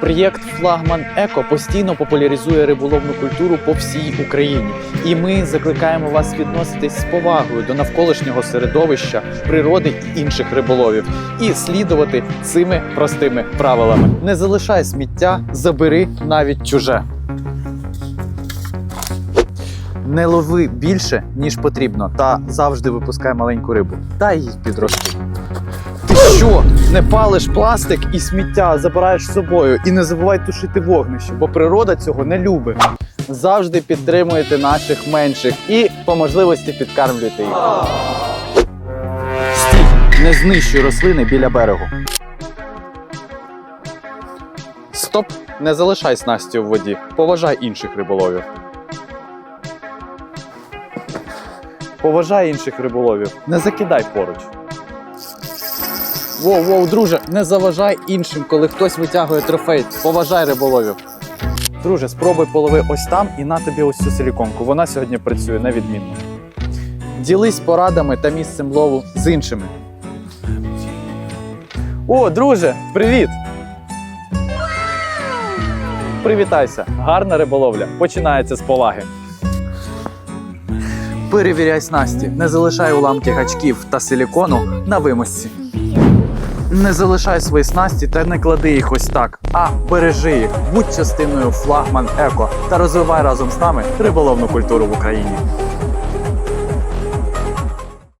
Проєкт Флагман Еко постійно популяризує риболовну культуру по всій Україні, і ми закликаємо вас відноситись з повагою до навколишнього середовища, природи і інших риболовів, і слідувати цими простими правилами. Не залишай сміття, забери навіть чуже. Не лови більше, ніж потрібно, та завжди випускай маленьку рибу. Дай їй підрости. Ти що? Не палиш пластик і сміття забираєш з собою. І не забувай тушити вогнище, бо природа цього не любить. Завжди підтримуйте наших менших і по можливості підкармлюйте їх. Стій! Не знищуй рослини біля берегу. Стоп! Не залишай снасті в воді. Поважай інших риболовів. Поважай інших риболовів. Не закидай поруч. Воу, воу, друже, не заважай іншим, коли хтось витягує трофей. Поважай риболовів. Друже, спробуй полови ось там і на тобі ось цю силіконку. Вона сьогодні працює невідмінно. Ділись порадами та місцем лову з іншими. О, друже, привіт! Привітайся! Гарна риболовля. Починається з поваги. Перевіряй снасті, не залишай уламки гачків та силікону на вимосці. Не залишай свої снасті та не клади їх ось так, а бережи їх, будь частиною флагман еко та розвивай разом з нами риболовну культуру в Україні.